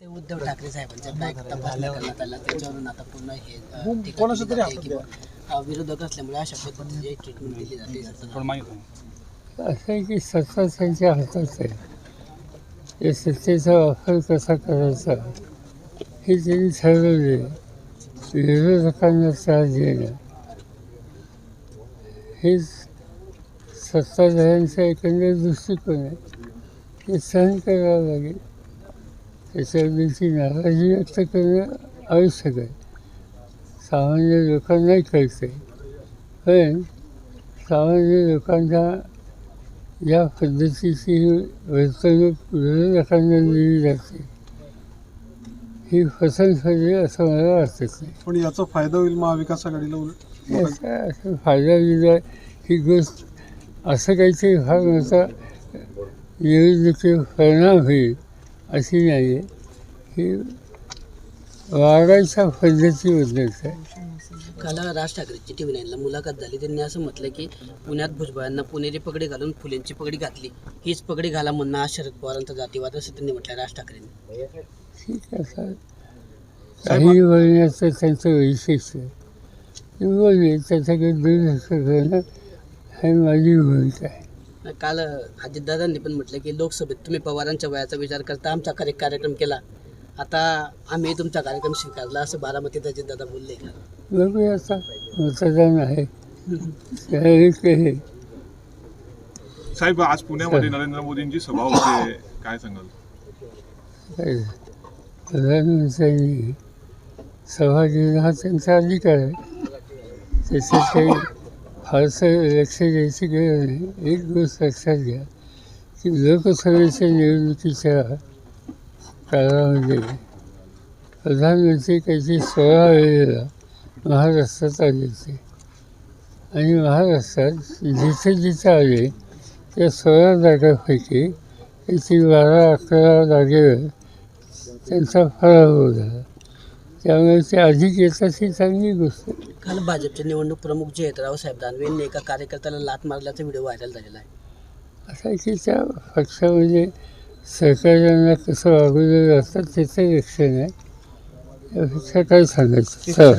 ते उद्धव ठाकरे साहेबांच्या बॅग तपासणी करण्यात आला. त्याच्यावरून आता पुन्हा हे कोणाचं तरी किंवा विरोधक असल्यामुळे अशा पद्धतीची ट्रीटमेंट दिली जाते. असं आहे की सत्ता त्यांच्या हातात आहे. या सत्तेचा वापर कसा करायचा? हे त्यांनी ठरवले विरोधकांना त्रास देणं. हेच सत्ताधाऱ्यांचा एकंदर दृष्टिकोन आहे. ते सहन करावं लागेल. त्याच्याबद्दलची नाराजी व्यक्त करणं आवश्यक आहे सामान्य लोकांनाही कळतं आहे पण सामान्य लोकांच्या या पद्धतीची वर्तणूक विरोधकांना दिली जाते. ही फसवणूक आहे असं मला वाटत नाही. पण याचा फायदा होईल महाविकास आघाडीला उलट? याचा असं फायदा दिला ही गोष्ट असं काहीतरी फार मोठा निवडणुकीवर परिणाम होईल. अशी नाही आहे ही वागायच्या पद्धतीबद्दलच आहे. काल राज ठाकरेची टी व्ही नाईनला मुलाखत झाली. त्यांनी असं म्हटलं की पुण्यात भुजबळांना पुणेरी पगडी घालून फुलेंची पगडी घातली. हीच पगडी घाला म्हणणं हा शरद पवारांचा जातीवाद असं त्यांनी म्हटलं राज ठाकरेंनी. ठीक आहे सर. काही बोलण्याचं त्यांचं वैशिष्ट्य आहे. ते बोलले त्याच्याकडे दुर्लक्ष करणं हे माझी भूमिका आहे. काल अजितदादांनी पण म्हटलं की लोकसभेत तुम्ही पवारांच्या वयाचा विचार करता आमचा कार्य कार्यक्रम केला. आता आम्ही तुमचा कार्यक्रम स्वीकारला असं बारामतीत अजितदादा बोलले. मतदान आहे. साहेब आज पुण्यामध्ये नरेंद्र मोदींची सभा होते. काय सांगाल? काय प्रधानमंत्र्यांनी सभा घेणं हा त्यांचा अधिकार आहे. त्याच्यात काही फारसं लक्ष द्यायची गरज नाही. एक गोष्ट लक्षात घ्या की लोकसभेच्या निवडणुकीच्या काळामध्ये प्रधानमंत्री त्याची सोळा वेळेला महाराष्ट्रात आले होते. आणि महाराष्ट्रात जिथे जिथे आले त्या सोळा जागापैकी त्याची बारा अकरा जागेवर त्यांचा पराभव झाला. त्यामुळे ते अधिक येतात ही चांगली गोष्ट आहे. काल भाजपचे निवडणूक प्रमुख जयंतराव साहेब दानवे यांनी एका कार्यकर्त्याला लात मारल्याचा व्हिडिओ व्हायरल झालेला आहे. असं आहे की त्या पक्षामध्ये सहकार्यांना कसं वागवलं जातं त्याचं लक्षण आहे. काय सांगायचं